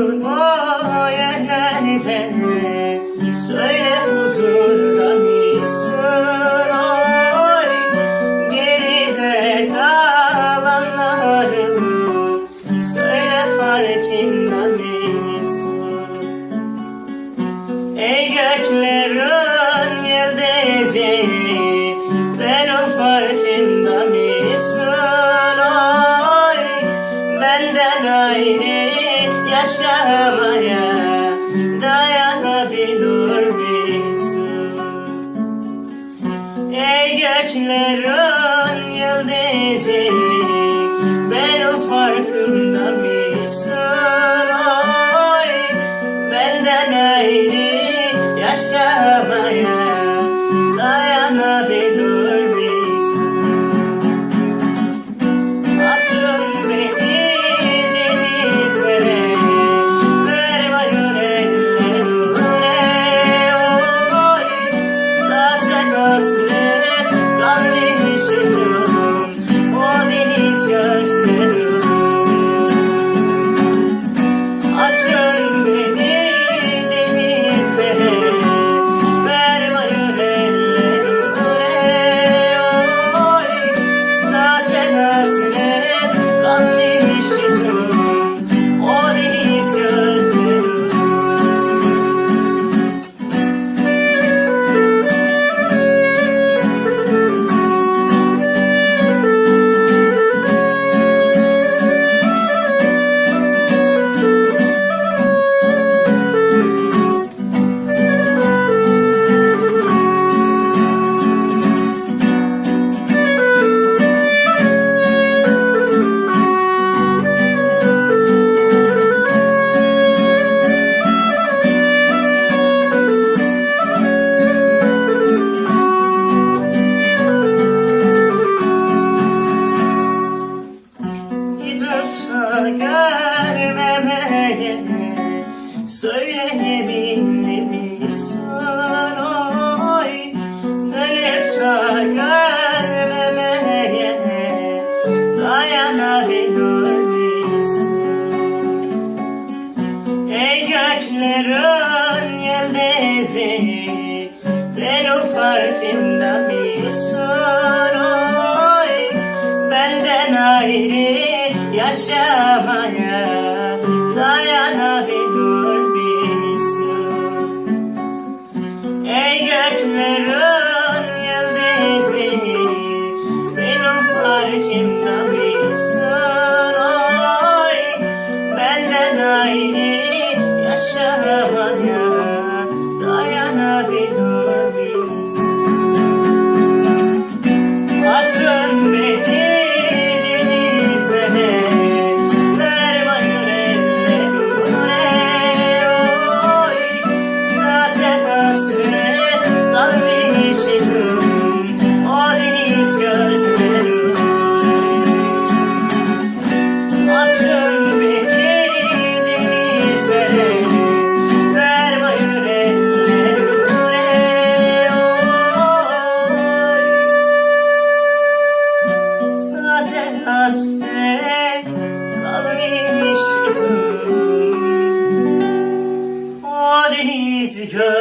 durma Söyle huzurda mısın ay Geride kalanlarım Söyle farkında mısın? Ey göklerin yıldızı Ben o farkında mısın? Ay Benden ayrı yaşamaya dayanabilir misin? Ey göklerin yıldızı Söylenebilir misin oy Dönüp sağ görmemeye Dayanabilir misin Ey göklerin yıldızı Ben o farkında mısın oy Benden ayrı yaşamaya dayanabilir tener Yeah.